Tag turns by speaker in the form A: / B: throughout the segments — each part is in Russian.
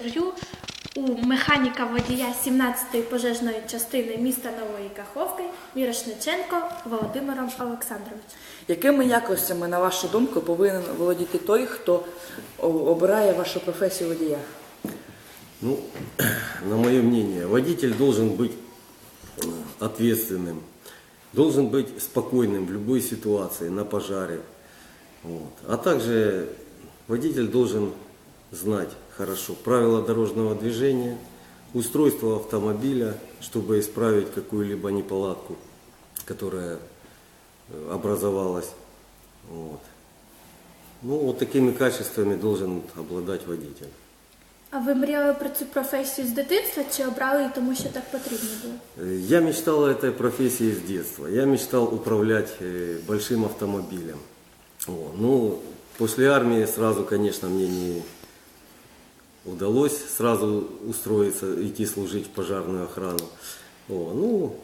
A: інтерв'ю у механіка водія 17-ї пожежної частини міста Нової Каховки Мірошниченко Володимиром Олександровичем.
B: Якими якостями, на вашу думку, повинен володіти той, хто о, обирає вашу професію водія?
C: Ну, на мое мнение, водитель должен быть э, ответственным, должен быть спокойным в любой ситуации, на пожаре. Вот. А также водитель должен знать хорошо правила дорожного движения, устройство автомобиля, чтобы исправить какую-либо неполадку, которая э, образовалась. Вот. Ну, вот такими качествами должен обладать водитель.
A: А ви мріяли про цю професію з дитинства чи обрали її тому, що так потрібно було?
C: Э, Я мечтал о этой профессии с детства. Я мечтал управлять э, большим автомобилем. Вот. Ну, после армии сразу, конечно, мне не удалось сразу устроиться, идти служить в пожарную охрану. Вот. Ну,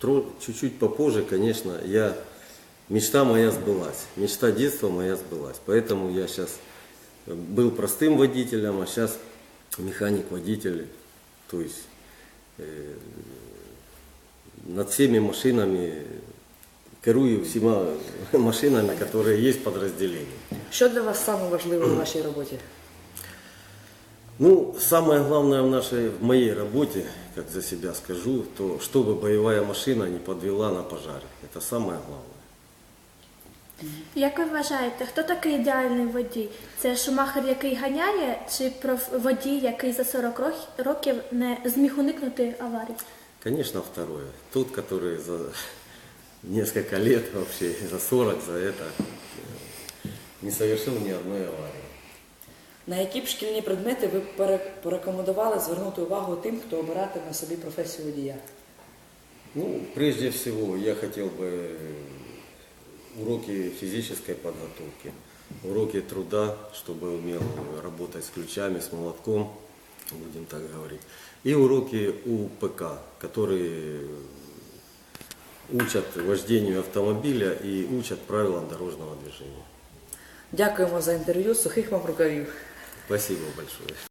C: тро- чуть-чуть попозже, конечно, я, мечта моя сбылась. Мечта детства моя сбылась. Поэтому я сейчас был простым водителем, а сейчас механик-водитель. То есть над всеми машинами, керую всіма машинами, которые есть в подразделении.
B: Що для вас саме важливе в вашій роботі?
C: Ну, самое главное в нашей, в моей работе, как за себя скажу, то чтобы боевая машина не подвела на пожаре. Это самое главное.
A: Як ви вважаєте, хто такий ідеальний водій? Це шумахер, який ганяє, чи проф- водій, який за 40 рох- років не зміг уникнути аварії?
C: Конечно, второе. Тот, который за несколько лет вообще, за 40, за это, э, не совершил ни одной аварии.
B: На які б шкільні предмети ви б пере- порекомендували звернути увагу тим, хто обиратиме собі професію водія?
C: Ну, прежде всего, я хотел бы э, уроки физической подготовки, уроки труда, чтобы умел работать с ключами, с молотком, будем так говорить. И уроки УПК, которые учат вождению автомобиля и учат правилам дорожного движения.
B: Дякуємо за інтерв'ю. Сухих вам рукавів.
C: Спасибо большое.